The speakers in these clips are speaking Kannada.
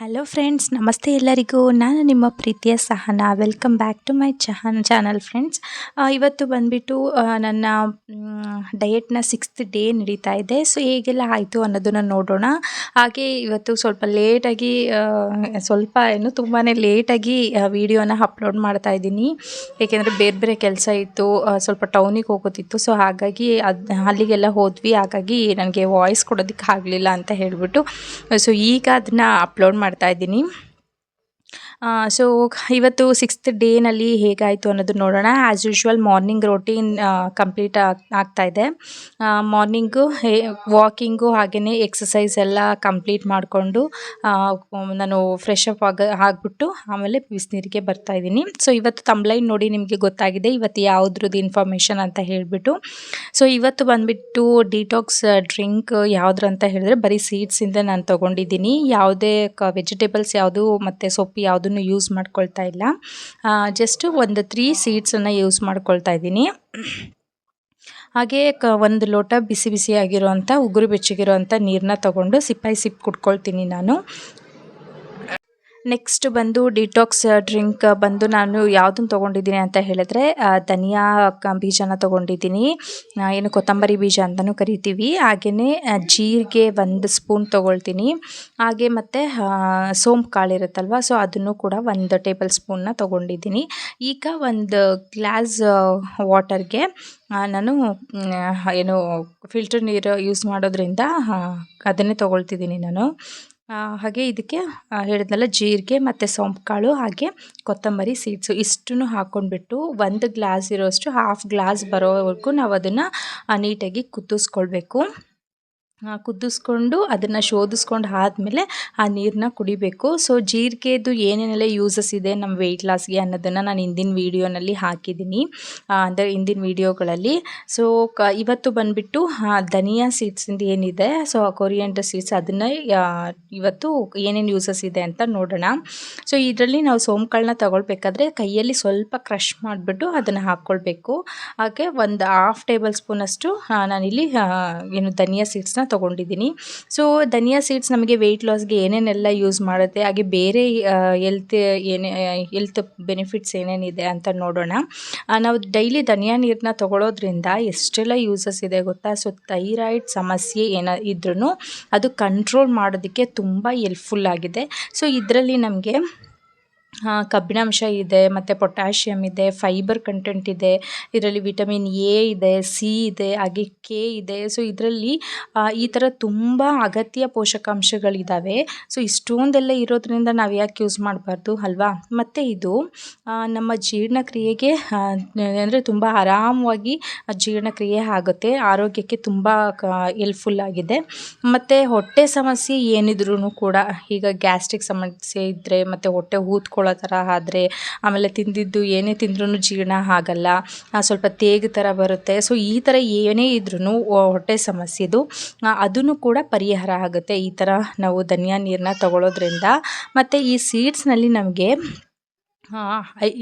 ಹಲೋ ಫ್ರೆಂಡ್ಸ್ ನಮಸ್ತೆ ಎಲ್ಲರಿಗೂ. ನಾನು ನಿಮ್ಮ ಪ್ರೀತಿಯ Sahana. Welcome back to my ಚಹನ್ channel friends ಇವತ್ತು ಬಂದುಬಿಟ್ಟು ನನ್ನ ಡಯೆಟ್ನ ಸಿಕ್ಸ್ತ್ ಡೇ ನಡೀತಾ ಇದೆ. ಸೊ ಹೇಗೆಲ್ಲ ಆಯಿತು ಅನ್ನೋದನ್ನು ನೋಡೋಣ. ಹಾಗೆ ಇವತ್ತು ಸ್ವಲ್ಪ ಲೇಟಾಗಿ ಸ್ವಲ್ಪ ಏನು ತುಂಬಾ ಲೇಟಾಗಿ ವಿಡಿಯೋನ ಅಪ್ಲೋಡ್ ಮಾಡ್ತಾ ಇದ್ದೀನಿ. ಏಕೆಂದರೆ ಬೇರೆ ಬೇರೆ ಕೆಲಸ ಇತ್ತು ಸ್ವಲ್ಪ ಟೌನಿಗೆ ಹೋಗೋದಿತ್ತು. ಸೊ ಹಾಗಾಗಿ ಅದು, ಅಲ್ಲಿಗೆಲ್ಲ ಹೋದ್ವಿ. ಹಾಗಾಗಿ ನನಗೆ ವಾಯ್ಸ್ ಕೊಡೋದಕ್ಕೆ ಆಗಲಿಲ್ಲ ಅಂತ ಹೇಳಿಬಿಟ್ಟು. ಸೊ ಈಗ ಅದನ್ನ ಅಪ್ಲೋಡ್ ಇದ್ದೀನಿ. ಸೊ ಇವತ್ತು ಸಿಕ್ಸ್ತ್ ಡೇನಲ್ಲಿ ಹೇಗಾಯಿತು ಅನ್ನೋದು ನೋಡೋಣ. As usual morning routine complete ಆಗ್ತಾ ಇದೆ. ಮಾರ್ನಿಂಗು ಹೇ ವಾಕಿಂಗು ಹಾಗೆಯೇ ಎಕ್ಸಸೈಸ್ ಎಲ್ಲ ಕಂಪ್ಲೀಟ್ ಮಾಡಿಕೊಂಡು ನಾನು ಫ್ರೆಶ್ ಅಪ್ ಆಗ, ಆಗಿಬಿಟ್ಟು ಆಮೇಲೆ ಬಿಸಿನೀರಿಗೆ ಬರ್ತಾ ಇದ್ದೀನಿ. ಸೊ ಇವತ್ತು ತಂಬ್ಲೈನ್ ನೋಡಿ ನಿಮಗೆ ಗೊತ್ತಾಗಿದೆ. ಇವತ್ತು ಯಾವುದ್ರದ್ದು ಇನ್ಫಾರ್ಮೇಷನ್ ಅಂತ ಹೇಳಿಬಿಟ್ಟು. ಸೊ ಇವತ್ತು ಬಂದುಬಿಟ್ಟು ಡಿಟಾಕ್ಸ್ ಡ್ರಿಂಕ್ ಯಾವುದ್ರ ಅಂತ ಹೇಳಿದ್ರೆ ಬರೀ ಸೀಡ್ಸಿಂದ ನಾನು ತೊಗೊಂಡಿದ್ದೀನಿ. ಯಾವುದೇ ಕ ವೆಜಿಟೇಬಲ್ಸ್ ಯಾವುದು, ಮತ್ತು ಸೊಪ್ಪು ಯಾವುದನ್ನು ಯೂಸ್ ಮಾಡ್ಕೊಳ್ತಾ ಇಲ್ಲ. ಜಸ್ಟ್ ಒಂದು ತ್ರೀ ಸೀಡ್ಸನ್ನು ಯೂಸ್ ಮಾಡ್ಕೊಳ್ತಾ ಇದ್ದೀನಿ. ಹಾಗೆ ಕ, ಒಂದು ಲೋಟ ಬಿಸಿ ಬಿಸಿಯಾಗಿರುವಂಥ ಉಗುರು ಬೆಚ್ಚಗಿರುವಂಥ ನೀರನ್ನ ತೊಗೊಂಡು ಸಿಪ್ಪಾಯಿ ಸಿಪ್ಪು ಕುಡ್ಕೊಳ್ತೀನಿ ನಾನು. ನೆಕ್ಸ್ಟ್ ಬಂದು ಡಿಟಾಕ್ಸ್ ಡ್ರಿಂಕ್ ಬಂದು ನಾನು ಯಾವುದನ್ನು ತೊಗೊಂಡಿದ್ದೀನಿ ಅಂತ ಹೇಳಿದ್ರೆ ಧನಿಯಾ ಕ, ಬೀಜನ ತೊಗೊಂಡಿದ್ದೀನಿ. ಏನು ಕೊತ್ತಂಬರಿ ಬೀಜ ಅಂತಲೂ ಕರಿತೀವಿ. ಹಾಗೆಯೇ ಜೀರಿಗೆ ಒಂದು ಸ್ಪೂನ್ ತೊಗೊಳ್ತೀನಿ. ಹಾಗೆ ಮತ್ತು ಸೋಂಪು ಕಾಳು ಇರುತ್ತಲ್ವ ಸೊ ಅದನ್ನು ಕೂಡ ಒಂದು ಟೇಬಲ್ ಸ್ಪೂನ್ನ ತೊಗೊಂಡಿದ್ದೀನಿ. ಈಗ ಒಂದು ಗ್ಲಾಸ್ ವಾಟರ್ಗೆ ನಾನು ಏನು ಫಿಲ್ಟರ್ ನೀರು ಯೂಸ್ ಮಾಡೋದ್ರಿಂದ ಅದನ್ನೇ ತೊಗೊಳ್ತಿದ್ದೀನಿ ನಾನು. ಹಾಗೆ ಇದಕ್ಕೆ ಹೇಳಿದ್ನಲ್ಲ ಜೀರಿಗೆ ಮತ್ತು ಸೋಂಪು ಕಾಳು ಹಾಗೆ ಕೊತ್ತಂಬರಿ ಸೀಡ್ಸು ಇಷ್ಟನ್ನು ಹಾಕ್ಕೊಂಡ್ಬಿಟ್ಟು ಒಂದು ಗ್ಲಾಸ್ ಇರೋಷ್ಟು ಹಾಫ್ ಗ್ಲಾಸ್ ಬರೋವರೆಗೂ ನಾವು ಅದನ್ನು ನೀಟಾಗಿ ಕುದಿಸ್ಕೊಳ್ಬೇಕು. ಕುದಿಸ್ಕೊಂಡು ಅದನ್ನು ಶೋಧಿಸ್ಕೊಂಡು ಆದಮೇಲೆ ಆ ನೀರನ್ನ ಕುಡಿಬೇಕು. ಸೊ ಜೀರಿಗೆದು ಏನೇನೆಲ್ಲ ಯೂಸಸ್ ಇದೆ ನಮ್ಮ ವೆಯ್ಟ್ ಲಾಸ್ಗೆ ಅನ್ನೋದನ್ನು ನಾನು ಹಿಂದಿನ ವೀಡಿಯೋನಲ್ಲಿ ಹಾಕಿದ್ದೀನಿ. ಅಂದರೆ ಹಿಂದಿನ ವೀಡಿಯೋಗಳಲ್ಲಿ ಸೊ ಕ, ಇವತ್ತು ಬಂದುಬಿಟ್ಟು ಧನಿಯಾ ಸೀಡ್ಸಿಂದ ಏನಿದೆ ಸೊ ಕೊರಿಯಂಡರ್ ಸೀಡ್ಸ್ ಅದನ್ನು ಇವತ್ತು ಏನೇನು ಯೂಸಸ್ ಇದೆ ಅಂತ ನೋಡೋಣ. ಸೊ ಇದರಲ್ಲಿ ನಾವು ಸೋಂಕಾಳನ್ನ ತಗೊಳ್ಬೇಕಾದ್ರೆ ಕೈಯಲ್ಲಿ ಸ್ವಲ್ಪ ಕ್ರಷ್ ಮಾಡಿಬಿಟ್ಟು ಅದನ್ನು ಹಾಕ್ಕೊಳ್ಬೇಕು ಹಾಗೆ ಒಂದು ಹಾಫ್ ಟೇಬಲ್ ಸ್ಪೂನಷ್ಟು ನಾನಿಲ್ಲಿ ಏನು ಧನಿಯಾ ಸೀಡ್ಸ್ನ ತೊಗೊಂಡಿದ್ದೀನಿ. ಸೊ ಧನಿಯಾ ಸೀಡ್ಸ್ ನಮಗೆ ವೆಯ್ಟ್ ಲಾಸ್ಗೆ ಏನೇನೆಲ್ಲ ಯೂಸ್ ಮಾಡುತ್ತೆ, ಹಾಗೆ ಬೇರೆ ಎಲ್ತ್ ಏನೇ ಹೆಲ್ತ್ ಬೆನಿಫಿಟ್ಸ್ ಏನೇನಿದೆ ಅಂತ ನೋಡೋಣ. ನಾವು ಡೈಲಿ ಧನಿಯಾ ನೀರನ್ನ ತಗೊಳ್ಳೋದ್ರಿಂದ ಎಷ್ಟೆಲ್ಲ ಯೂಸಸ್ ಇದೆ ಗೊತ್ತಾ? ಸೊ ಥೈರಾಯ್ಡ್ ಸಮಸ್ಯೆ ಏನ ಇದ್ರೂ ಅದು ಕಂಟ್ರೋಲ್ ಮಾಡೋದಕ್ಕೆ ತುಂಬ ಹೆಲ್ಪ್ಫುಲ್ ಆಗಿದೆ. ಸೊ ಇದರಲ್ಲಿ ನಮಗೆ ಕಬ್ಬಿಣಾಂಶ ಇದೆ, ಮತ್ತು ಪೊಟ್ಯಾಷಿಯಮ್ ಇದೆ ಫೈಬರ್ ಕಂಟೆಂಟ್ ಇದೆ, ಇದರಲ್ಲಿ ವಿಟಮಿನ್ ಎ ಇದೆ ಸಿ ಇದೆ, ಹಾಗೆ ಕೆ ಇದೆ. ಸೊ ಇದರಲ್ಲಿ ಈ ಥರ ತುಂಬ ಅಗತ್ಯ ಪೋಷಕಾಂಶಗಳಿದ್ದಾವೆ ಸೊ ಇಷ್ಟೊಂದೆಲ್ಲ ಇರೋದ್ರಿಂದ ನಾವು ಯಾಕೆ ಯೂಸ್ ಮಾಡಬಾರ್ದು ಅಲ್ವಾ? ಮತ್ತು ಇದು ನಮ್ಮ ಜೀರ್ಣಕ್ರಿಯೆಗೆ ಅಂದರೆ ತುಂಬ ಆರಾಮವಾಗಿ ಜೀರ್ಣಕ್ರಿಯೆ ಆಗುತ್ತೆ, ಆರೋಗ್ಯಕ್ಕೆ ತುಂಬ ಹೆಲ್ಪ್ಫುಲ್ ಆಗಿದೆ. ಮತ್ತು ಹೊಟ್ಟೆ ಸಮಸ್ಯೆ ಏನಿದ್ರೂ ಕೂಡ, ಈಗ ಗ್ಯಾಸ್ಟ್ರಿಕ್ ಸಮಸ್ಯೆ ಇದ್ದರೆ ಮತ್ತು ಹೊಟ್ಟೆ ಊದ್ಕೊಳ್ಳೋ ಥರ ಆದರೆ ಆಮೇಲೆ ತಿಂದಿದ್ದು ಏನೇ ತಿಂದ್ರೂ ಜೀರ್ಣ ಆಗಲ್ಲ. ಸ್ವಲ್ಪ ತೇಗ ಥರ ಬರುತ್ತೆ. ಸೊ ಈ ಥರ ಏನೇ ಇದ್ರೂ ಹೊಟ್ಟೆ ಸಮಸ್ಯೆದು ಅದನ್ನು ಕೂಡ ಪರಿಹಾರ ಆಗುತ್ತೆ. ಈ ಥರ ನಾವು ಧನಿಯಾ ನೀರನ್ನ ತಗೊಳ್ಳೋದ್ರಿಂದ ಮತ್ತು ಈ ಸೀಡ್ಸ್ನಲ್ಲಿ ನಮಗೆ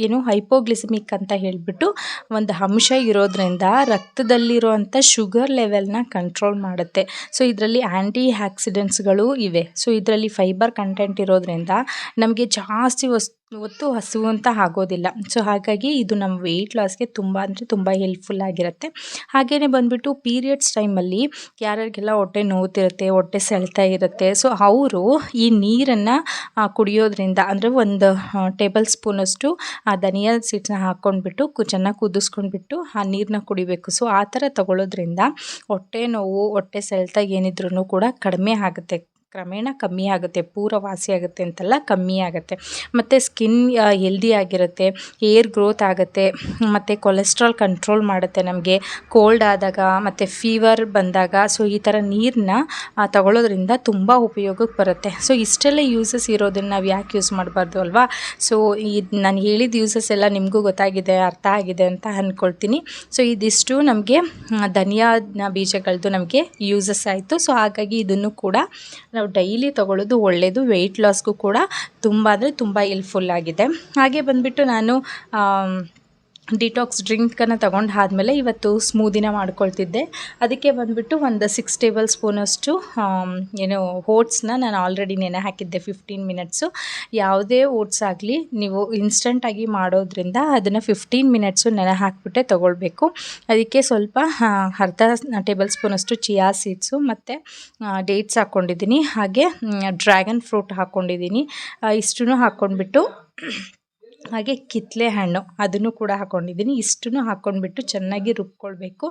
ಏನು ಹೈಪೋಗ್ಲಿಸಮಿಕ್ ಅಂತ ಹೇಳಿಬಿಟ್ಟು ಒಂದು ಅಂಶ ಇರೋದ್ರಿಂದ ರಕ್ತದಲ್ಲಿರುವಂಥ ಶುಗರ್ ಲೆವೆಲ್ನ ಕಂಟ್ರೋಲ್ ಮಾಡುತ್ತೆ. ಸೊ ಇದರಲ್ಲಿ ಆ್ಯಂಟಿ ಆಕ್ಸಿಡೆಂಟ್ಸ್ಗಳು ಇವೆ. ಸೊ ಇದರಲ್ಲಿ ಫೈಬರ್ ಕಂಟೆಂಟ್ ಇರೋದ್ರಿಂದ ನಮಗೆ ಜಾಸ್ತಿ ವಸ್ ಹೊತ್ತು ಹಸಿವು ಅಂತ ಆಗೋದಿಲ್ಲ. ಸೊ ಹಾಗಾಗಿ ಇದು ನಮ್ಮ ವೆಯ್ಟ್ ಲಾಸ್ಗೆ ತುಂಬ ಅಂದರೆ ತುಂಬ ಹೆಲ್ಪ್ಫುಲ್ ಆಗಿರುತ್ತೆ. ಹಾಗೆಯೇ ಬಂದುಬಿಟ್ಟು ಪೀರಿಯಡ್ಸ್ ಟೈಮಲ್ಲಿ ಯಾರ್ಯಾರಿಗೆಲ್ಲ ಹೊಟ್ಟೆ ನೋವುತ್ತಿರುತ್ತೆ ಹೊಟ್ಟೆ ಸೆಳ್ತಾ ಇರುತ್ತೆ ಸೊ ಅವರು ಈ ನೀರನ್ನು ಕುಡಿಯೋದ್ರಿಂದ ಅಂದರೆ ಒಂದು ಟೇಬಲ್ ಸ್ಪೂನಷ್ಟು ಆ, ಧನಿಯಾ ಸೀಡ್ಸ್ನ ಹಾಕ್ಕೊಂಡ್ಬಿಟ್ಟು ಚೆನ್ನಾಗಿ ಕುದಿಸ್ಕೊಂಡ್ಬಿಟ್ಟು ಆ ನೀರನ್ನ ಕುಡಿಬೇಕು. ಸೊ ಆ ಥರ ತಗೊಳ್ಳೋದ್ರಿಂದ ಹೊಟ್ಟೆ ನೋವು, ಹೊಟ್ಟೆ ಸೆಳ್ತಾ ಏನಿದ್ರೂ ಕೂಡ ಕಡಿಮೆ ಆಗುತ್ತೆ. ಕ್ರಮೇಣ ಕಮ್ಮಿ ಆಗುತ್ತೆ ಪೂರ ವಾಸಿ ಆಗುತ್ತೆ ಅಂತೆಲ್ಲ ಕಮ್ಮಿ ಆಗುತ್ತೆ. ಮತ್ತು ಸ್ಕಿನ್ ಹೆಲ್ದಿ ಆಗಿರುತ್ತೆ ಏರ್ ಗ್ರೋತ್ ಆಗುತ್ತೆ, ಮತ್ತು ಕೊಲೆಸ್ಟ್ರಾಲ್ ಕಂಟ್ರೋಲ್ ಮಾಡುತ್ತೆ ನಮಗೆ. ಕೋಲ್ಡ್ ಆದಾಗ, ಮತ್ತು ಫೀವರ್ ಬಂದಾಗ ಸೊ ಈ ಥರ ನೀರನ್ನ ತಗೊಳ್ಳೋದ್ರಿಂದ ತುಂಬ ಉಪಯೋಗಕ್ಕೆ ಬರುತ್ತೆ. ಸೊ ಇಷ್ಟೆಲ್ಲ ಯೂಸಸ್ ಇರೋದನ್ನು ನಾವು ಯಾಕೆ ಯೂಸ್ ಮಾಡಬಾರ್ದು ಅಲ್ವಾ? ಸೊ ಇದು, ನಾನು ಹೇಳಿದ ಯೂಸಸ್ ಎಲ್ಲ ನಿಮಗೂ ಗೊತ್ತಾಗಿದೆ, ಅರ್ಥ ಆಗಿದೆ ಅಂತ ಅಂದ್ಕೊಳ್ತೀನಿ ಸೊ ಇದಿಷ್ಟು ನಮಗೆ ಧನಿಯಾ ಬೀಜಗಳದ್ದು ನಮಗೆ ಯೂಸಸ್ ಆಯಿತು. ಸೊ ಹಾಗಾಗಿ ಇದನ್ನು ಕೂಡ ನಾವು ಡೈಲಿ ತಗೊಳ್ಳೋದು ಒಳ್ಳೆಯದು ವೆಯ್ಟ್ ಲಾಸ್ಗೂ ಕೂಡ ತುಂಬ ಅಂದರೆ ತುಂಬ ಹೆಲ್ಪ್ಫುಲ್ ಆಗಿದೆ. ಹಾಗೆ ಬಂದುಬಿಟ್ಟು ನಾನು ಡಿಟಾಕ್ಸ್ ಡ್ರಿಂಕನ್ನು ತಗೊಂಡು ಆದಮೇಲೆ ಇವತ್ತು ಸ್ಮೂದಿನ ಮಾಡ್ಕೊಳ್ತಿದ್ದೆ. ಅದಕ್ಕೆ ಬಂದುಬಿಟ್ಟು ಒಂದು ಸಿಕ್ಸ್ ಟೇಬಲ್ ಸ್ಪೂನಷ್ಟು ಏನು ಓಟ್ಸ್ನ ನಾನು ಆಲ್ರೆಡಿ ನೆನೆ ಹಾಕಿದ್ದೆ ಫಿಫ್ಟೀನ್ ಮಿನಿಟ್ಸು ಯಾವುದೇ ಓಟ್ಸ್ ಆಗಲಿ, ನೀವು ಇನ್ಸ್ಟಂಟಾಗಿ ಮಾಡೋದ್ರಿಂದ ಅದನ್ನು ಫಿಫ್ಟೀನ್ ಮಿನಿಟ್ಸು ನೆನೆ ಹಾಕಿಬಿಟ್ಟೆ ತೊಗೊಳ್ಬೇಕು. ಅದಕ್ಕೆ ಸ್ವಲ್ಪ ಅರ್ಧ ಟೇಬಲ್ ಸ್ಪೂನಷ್ಟು ಚಿಯಾ ಸೀಡ್ಸು ಮತ್ತು ಡೇಟ್ಸ್ ಹಾಕ್ಕೊಂಡಿದ್ದೀನಿ ಹಾಗೆ ಡ್ರ್ಯಾಗನ್ ಫ್ರೂಟ್ ಹಾಕ್ಕೊಂಡಿದ್ದೀನಿ ಇಷ್ಟನ್ನು ಹಾಕ್ಕೊಂಡ್ಬಿಟ್ಟು ಹಾಗೆ ಕಿತ್ತಳೆ ಹಣ್ಣು ಅದನ್ನು ಕೂಡ ಹಾಕ್ಕೊಂಡಿದ್ದೀನಿ ಇಷ್ಟನ್ನು ಹಾಕ್ಕೊಂಡ್ಬಿಟ್ಟು ಚೆನ್ನಾಗಿ ರುಬ್ಕೊಳ್ಬೇಕು.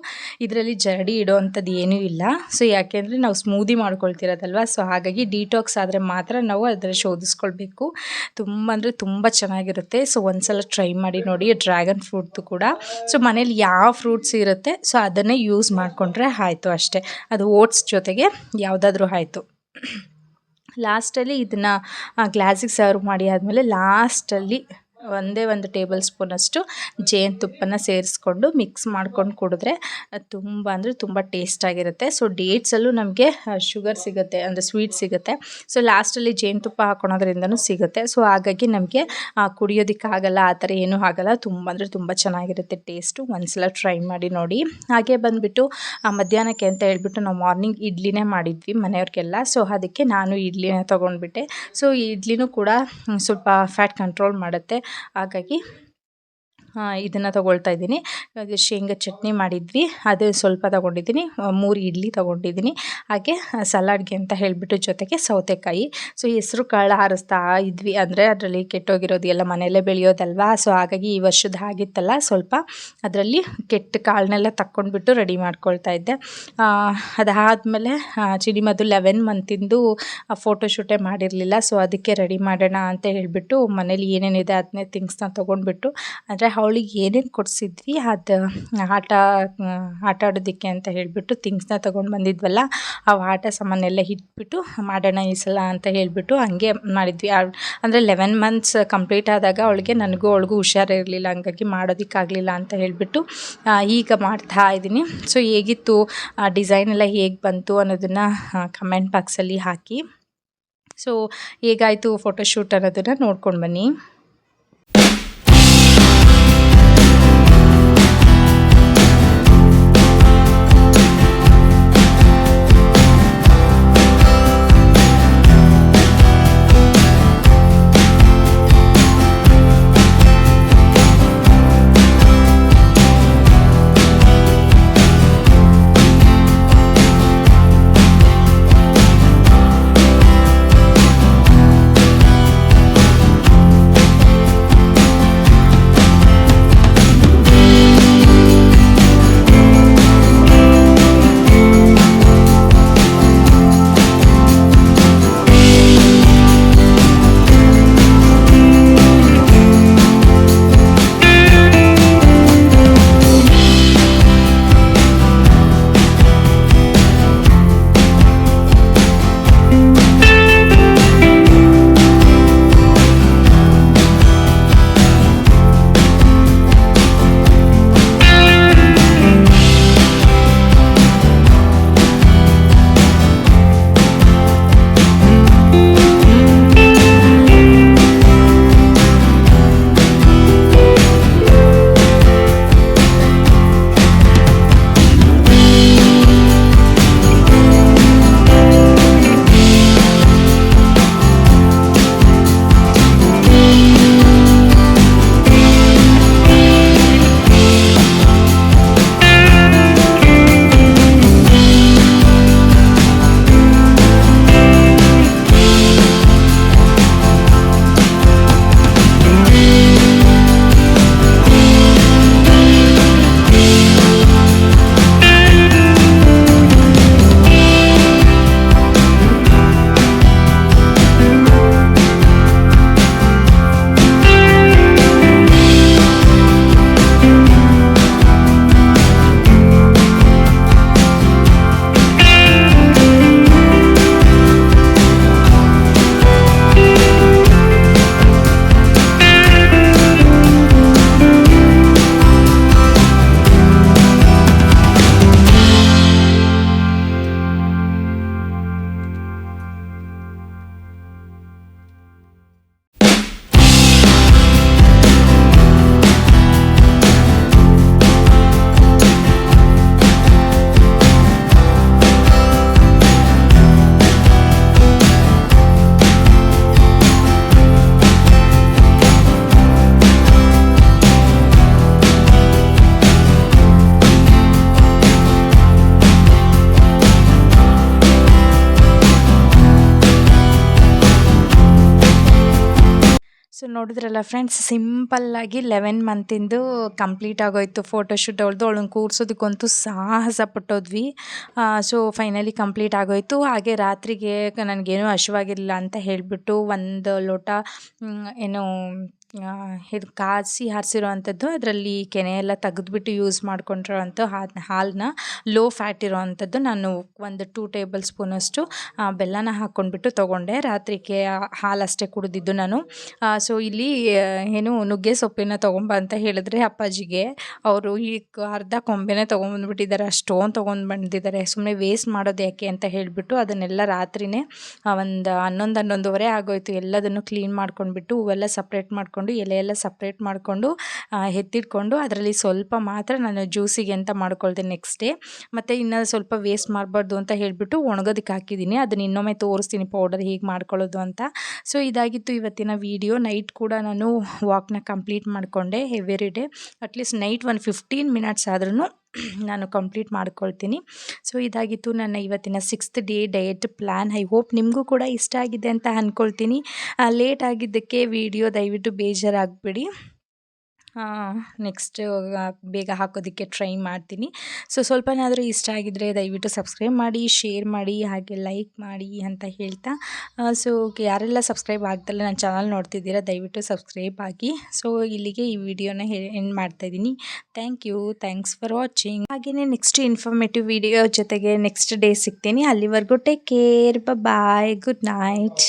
ಇದರಲ್ಲಿ ಜರಡಿ ಇಡೋ ಅಂಥದ್ದು ಏನೂ ಇಲ್ಲ. ಸೊ ಯಾಕೆಂದರೆ ನಾವು ಸ್ಮೂದಿ ಮಾಡ್ಕೊಳ್ತಿರೋದಲ್ವ? ಸೊ ಹಾಗಾಗಿ ಡಿಟಾಕ್ಸ್ ಆದರೆ ಮಾತ್ರ ನಾವು ಅದರ ಶೋಧಿಸ್ಕೊಳ್ಬೇಕು. ತುಂಬ ಅಂದರೆ ತುಂಬ ಚೆನ್ನಾಗಿರುತ್ತೆ. ಸೊ ಒಂದ್ಸಲ ಟ್ರೈ ಮಾಡಿ ನೋಡಿ ಡ್ರ್ಯಾಗನ್ ಫ್ರೂಟ್ದು ಕೂಡ. ಸೊ ಮನೇಲಿ ಯಾವ ಫ್ರೂಟ್ಸ್ ಇರುತ್ತೆ ಸೊ ಅದನ್ನೇ ಯೂಸ್ ಮಾಡಿಕೊಂಡ್ರೆ ಆಯಿತು ಅಷ್ಟೇ. ಅದು ಓಟ್ಸ್ ಜೊತೆಗೆ ಯಾವುದಾದ್ರೂ ಆಯಿತು. ಲಾಸ್ಟಲ್ಲಿ ಇದನ್ನು ಗ್ಲಾಸಿಗೆ ಸರ್ವ್ ಮಾಡಿ ಆದಮೇಲೆ ಲಾಸ್ಟಲ್ಲಿ ಒಂದೇ ಒಂದು ಟೇಬಲ್ ಸ್ಪೂನಷ್ಟು ಜೇನುತುಪ್ಪನ ಸೇರಿಸ್ಕೊಂಡು ಮಿಕ್ಸ್ ಮಾಡ್ಕೊಂಡು ಕುಡಿದ್ರೆ ತುಂಬ ಅಂದರೆ ತುಂಬ ಟೇಸ್ಟಾಗಿರುತ್ತೆ ಸೊ ಡೇಟ್ಸಲ್ಲೂ ನಮಗೆ ಶುಗರ್ ಸಿಗುತ್ತೆ, ಅಂದರೆ ಸ್ವೀಟ್ ಸಿಗುತ್ತೆ. ಸೊ ಲಾಸ್ಟಲ್ಲಿ ಜೇನುತುಪ್ಪ ಹಾಕೊಳೋದ್ರಿಂದನೂ ಸಿಗುತ್ತೆ. ಸೊ ಹಾಗಾಗಿ ನಮಗೆ ಕುಡಿಯೋದಕ್ಕಾಗಲ್ಲ ಆ ಥರ ಏನೂ ಆಗಲ್ಲ. ತುಂಬ ಅಂದರೆ ತುಂಬ ಚೆನ್ನಾಗಿರುತ್ತೆ ಟೇಸ್ಟು. ಒಂದ್ಸಲ ಟ್ರೈ ಮಾಡಿ ನೋಡಿ. ಹಾಗೆ ಬಂದುಬಿಟ್ಟು ಮಧ್ಯಾಹ್ನಕ್ಕೆ ಅಂತ ಹೇಳ್ಬಿಟ್ಟು ನಾವು ಮಾರ್ನಿಂಗ್ ಇಡ್ಲಿನೇ ಮಾಡಿದ್ವಿ ಮನೆಯವ್ರಿಗೆಲ್ಲ. ಸೊ ಅದಕ್ಕೆ ನಾನು ಇಡ್ಲಿನ ತೊಗೊಂಡ್ಬಿಟ್ಟೆ. ಸೊ ಈ ಇಡ್ಲಿನೂ ಕೂಡ ಸ್ವಲ್ಪ ಫ್ಯಾಟ್ ಕಂಟ್ರೋಲ್ ಮಾಡುತ್ತೆ. ಹಾಗಾಗಿ ಇದನ್ನು ತೊಗೊಳ್ತಾ ಇದ್ದೀನಿ. ಹಾಗೆ ಶೇಂಗಾ ಚಟ್ನಿ ಮಾಡಿದ್ವಿ. ಅದು ಸ್ವಲ್ಪ ತೊಗೊಂಡಿದ್ದೀನಿ. ಮೂರು ಇಡ್ಲಿ ತೊಗೊಂಡಿದ್ದೀನಿ. ಹಾಗೆ ಸಲಾಡ್ಗೆ ಅಂತ ಹೇಳಿಬಿಟ್ಟು ಜೊತೆಗೆ ಸೌತೆಕಾಯಿ. ಸೊ, ಹೆಸರು ಕಾಳು ಹಾರಿಸ್ತಾ ಇದ್ವಿ. ಅಂದರೆ ಅದರಲ್ಲಿ ಕೆಟ್ಟೋಗಿರೋದು ಎಲ್ಲ ಮನೆಯಲ್ಲೇ ಬೆಳೆಯೋದಲ್ವಾ? ಸೊ, ಹಾಗಾಗಿ ಈ ವರ್ಷದ ಆಗಿತ್ತಲ್ಲ ಸ್ವಲ್ಪ ಅದರಲ್ಲಿ ಕೆಟ್ಟ ಕಾಳನ್ನೆಲ್ಲ ತಕ್ಕೊಂಡ್ಬಿಟ್ಟು ರೆಡಿ ಮಾಡ್ಕೊಳ್ತಾ ಇದ್ದೆ. ಅದಾದಮೇಲೆ ಚಿಡಿಮದು ಲೆವೆನ್ ಮಂತಿಂದು ಫೋಟೋ ಶೂಟೇ ಮಾಡಿರಲಿಲ್ಲ. ಸೊ, ಅದಕ್ಕೆ ರೆಡಿ ಮಾಡೋಣ ಅಂತ ಹೇಳಿಬಿಟ್ಟು ಮನೇಲಿ ಏನೇನಿದೆ ಅದನ್ನೇ ಥಿಂಗ್ಸ್ನ ತೊಗೊಂಡ್ಬಿಟ್ಟು, ಅಂದರೆ ಅವಳಿಗೆ ಏನೇನು ಕೊಡಿಸಿದ್ವಿ, ಅದು, ಆಟ ಆಟ ಆಡೋದಕ್ಕೆ ಅಂತ ಹೇಳಿಬಿಟ್ಟು ಥಿಂಗ್ಸ್ನ ತೊಗೊಂಡು ಬಂದಿದ್ವಲ್ಲ ಆ ಆಟ ಸಾಮಾನೆಲ್ಲ ಇಟ್ಬಿಟ್ಟು ಮಾಡೋಣ ಈ ಸಲ ಅಂತ ಹೇಳಿಬಿಟ್ಟು ಹಂಗೆ ಮಾಡಿದ್ವಿ. ಅಂದರೆ ಲೆವೆನ್ ಮಂತ್ಸ್ ಕಂಪ್ಲೀಟ್ ಆದಾಗ ಅವಳಿಗೆ ನನಗೂ ಅವಳಿಗೂ ಹುಷಾರಿರಲಿಲ್ಲ, ಹಂಗಾಗಿ ಮಾಡೋದಕ್ಕಾಗಲಿಲ್ಲ ಅಂತ ಹೇಳಿಬಿಟ್ಟು ಈಗ ಮಾಡ್ತಾ ಇದ್ದೀನಿ. ಸೊ ಹೇಗಿತ್ತು ಡಿಸೈನ್ ಎಲ್ಲ ಹೇಗೆ ಬಂತು ಅನ್ನೋದನ್ನು ಕಮೆಂಟ್ ಬಾಕ್ಸಲ್ಲಿ ಹಾಕಿ. ಸೊ ಹೇಗಾಯಿತು ಫೋಟೋಶೂಟ್ ಅನ್ನೋದನ್ನು ನೋಡ್ಕೊಂಡು ಬನ್ನಿ. ನೋಡಿದ್ರಲ್ಲ ಫ್ರೆಂಡ್ಸ್ ಸಿಂಪಲ್ಲಾಗಿ ಲೆವೆನ್ ಮಂತಿಂದು ಕಂಪ್ಲೀಟ್ ಆಗೋಯ್ತು ಫೋಟೋಶೂಟ್ ಅವಳದು. ಅವಳನ್ನ ಕೂರ್ಸೋದಕ್ಕಂತೂ ಸಾಹಸ ಪಟ್ಟೋದ್ವಿ. ಸೊ ಫೈನಲಿ ಕಂಪ್ಲೀಟ್ ಆಗೋಯ್ತು. ಹಾಗೆ ರಾತ್ರಿಗೆ ನನಗೇನು ಹಶುವಾಗಿರಲಿಲ್ಲ ಅಂತ ಹೇಳಿಬಿಟ್ಟು ಒಂದು ಲೋಟ ಏನು ಇದು ಕಾಸಿ ಹಾರಿಸಿರೋ ಅದರಲ್ಲಿ ಕೆನೆ ಎಲ್ಲ ತೆಗೆದ್ಬಿಟ್ಟು ಯೂಸ್ ಮಾಡ್ಕೊಂಡಿರೋ ಅಂಥ ಹಾಲನ್ನ ಲೋ ಫ್ಯಾಟ್ ಇರೋ ಅಂಥದ್ದು ನಾನು ಒಂದು ಟೂ ಟೇಬಲ್ ಸ್ಪೂನಷ್ಟು ಬೆಲ್ಲನ ಹಾಕ್ಕೊಂಡ್ಬಿಟ್ಟು ತೊಗೊಂಡೆ. ರಾತ್ರಿಗೆ ಹಾಲು ಅಷ್ಟೇ ಕುಡಿದಿದ್ದು ನಾನು. ಸೊ ಇಲ್ಲಿ ಏನು ನುಗ್ಗೆ ಸೊಪ್ಪಿನ ತೊಗೊಂಬ ಅಂತ ಹೇಳಿದ್ರೆ ಅಪ್ಪಾಜಿಗೆ. ಅವರು ಈ ಅರ್ಧ ಕೊಂಬೆನೇ ತೊಗೊಂಬಂದ್ಬಿಟ್ಟಿದ್ದಾರೆ. ಅಷ್ಟೊಂದು ತೊಗೊಂಡು ಬಂದಿದ್ದಾರೆ ಸುಮ್ಮನೆ ವೇಸ್ಟ್ ಮಾಡೋದು ಯಾಕೆ ಅಂತ ಹೇಳಿಬಿಟ್ಟು ಅದನ್ನೆಲ್ಲ ರಾತ್ರಿನೇ ಒಂದು ಹನ್ನೊಂದು ಹನ್ನೊಂದುವರೆ ಆಗೋಯ್ತು. ಎಲ್ಲದನ್ನು ಕ್ಲೀನ್ ಮಾಡ್ಕೊಂಡ್ಬಿಟ್ಟು ಹೂವೆಲ್ಲ ಸಪ್ರೇಟ್ ಮಾಡಿಕೊಂಡು ಎಲೆ ಎಲ್ಲ ಸಪ್ರೇಟ್ ಮಾಡಿಕೊಂಡು ಎತ್ತಿಟ್ಕೊಂಡು ಅದರಲ್ಲಿ ಸ್ವಲ್ಪ ಮಾತ್ರ ನಾನು ಜ್ಯೂಸಿಗೆ ಅಂತ ಮಾಡ್ಕೊಳ್ತೀನಿ ನೆಕ್ಸ್ಟ್ ಡೇ ಮತ್ತು ಇನ್ನು ಸ್ವಲ್ಪ ವೇಸ್ಟ್ ಮಾಡಬಾರ್ದು ಅಂತ ಹೇಳಿಬಿಟ್ಟು ಒಣಗೋದಕ್ಕೆ ಹಾಕಿದ್ದೀನಿ. ಅದನ್ನ ಇನ್ನೊಮ್ಮೆ ತೋರಿಸ್ತೀನಿ ಪೌಡರ್ ಹೇಗೆ ಮಾಡ್ಕೊಳ್ಳೋದು ಅಂತ. ಸೊ ಇದಾಗಿತ್ತು ಇವತ್ತಿನ ವಿಡಿಯೋ ನೈಟ್ ಕೂಡ ನಾನು ವಾಕ್ನ ಕಂಪ್ಲೀಟ್ ಮಾಡಿಕೊಂಡೆ every day at least night ಒಂದು ಫಿಫ್ಟೀನ್ ಮಿನಿಟ್ಸ್ ಆದ್ರೂ ನಾನು ಕಂಪ್ಲೀಟ್ ಮಾಡ್ಕೊಳ್ತೀನಿ. ಸೊ ಇದಾಗಿತ್ತು ನನ್ನ ಇವತ್ತಿನ sixth day diet plan I hope ನಿಮಗೂ ಕೂಡ ಇಷ್ಟ ಆಗಿದೆ ಅಂತ ಅಂದ್ಕೊಳ್ತೀನಿ ಲೇಟ್ ಆಗಿದ್ದಕ್ಕೆ ವಿಡಿಯೋ ದಯವಿಟ್ಟು ಬೇಜಾರಾಗಬೇಡಿ. ನೆಕ್ಸ್ಟ್ ಬೇಗ ಹಾಕೋದಕ್ಕೆ ಟ್ರೈ ಮಾಡ್ತೀನಿ. ಸೊ ಸ್ವಲ್ಪನಾದರೂ ಇಷ್ಟ ಆಗಿದ್ದರೆ ದಯವಿಟ್ಟು ಸಬ್ಸ್ಕ್ರೈಬ್ ಮಾಡಿ ಶೇರ್ ಮಾಡಿ, ಹಾಗೆ ಲೈಕ್ ಮಾಡಿ ಅಂತ ಹೇಳ್ತಾ. ಸೊ ಯಾರೆಲ್ಲ ಸಬ್ಸ್ಕ್ರೈಬ್ ಆಗ್ದಲ್ಲ ನನ್ನ ಚಾನಲ್ ನೋಡ್ತಿದ್ದೀರಾ, ದಯವಿಟ್ಟು ಸಬ್ಸ್ಕ್ರೈಬ್ ಆಗಿ. ಸೊ ಇಲ್ಲಿಗೆ ಈ ವಿಡಿಯೋನ ಎಂಡ್ ಮಾಡ್ತಾ ಇದ್ದೀನಿ. Thank you thanks for watching ಹಾಗೆಯೇ ನೆಕ್ಸ್ಟ್ ಇನ್ಫಾರ್ಮೇಟಿವ್ ವಿಡಿಯೋ ಜೊತೆಗೆ ನೆಕ್ಸ್ಟ್ ಡೇ ಸಿಗ್ತೀನಿ. ಅಲ್ಲಿವರೆಗೂ take care bye good night